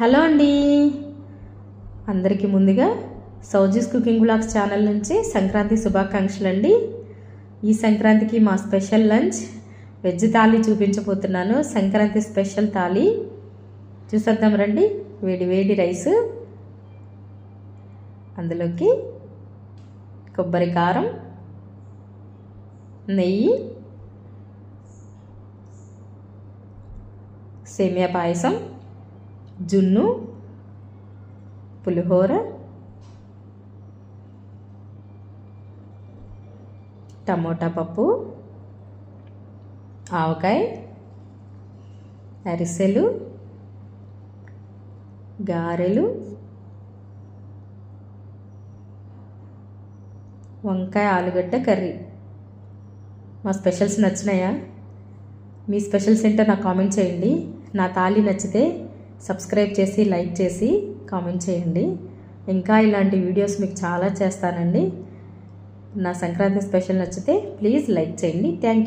Hello అండి. అందరికీ ముందుగా సౌజీస్ కుకింగ్ బ్లాగ్స్ ఛానల్ నుంచి సంక్రాంతి శుభాకాంక్షలు అండి ఈ సంక్రాంతికి మా స్పెషల్ లంచ్ వెజ్ థాలీ చూపించబోతున్నాను. సంక్రాంతి స్పెషల్ థాలీ. చూసేద్దాం రండి. వేడి వేడి రైస్. అందులోకి కొబ్బరి కారం నెయ్యి సేమియా పాయసం జున్ను పులిహోర టమోటా పప్పు ఆవకాయ అరిసెలు గారెలు వంకాయ ఆలుగడ్డ కర్రీ. మా స్పెషల్స్ నచ్చినాయా? మీ స్పెషల్స్ ఏంటో నాకు కామెంట్ చేయండి. నా తాళి నచ్చితే సబ్స్క్రైబ్ చేసి లైక్ చేసి కామెంట్ చేయండి. ఇంకా ఇలాంటి వీడియోస్ మీకు చాలా చేస్తానండి. నా సంక్రాంతి స్పెషల్ నచ్చితే ప్లీజ్ లైక్ చేయండి. Thank you.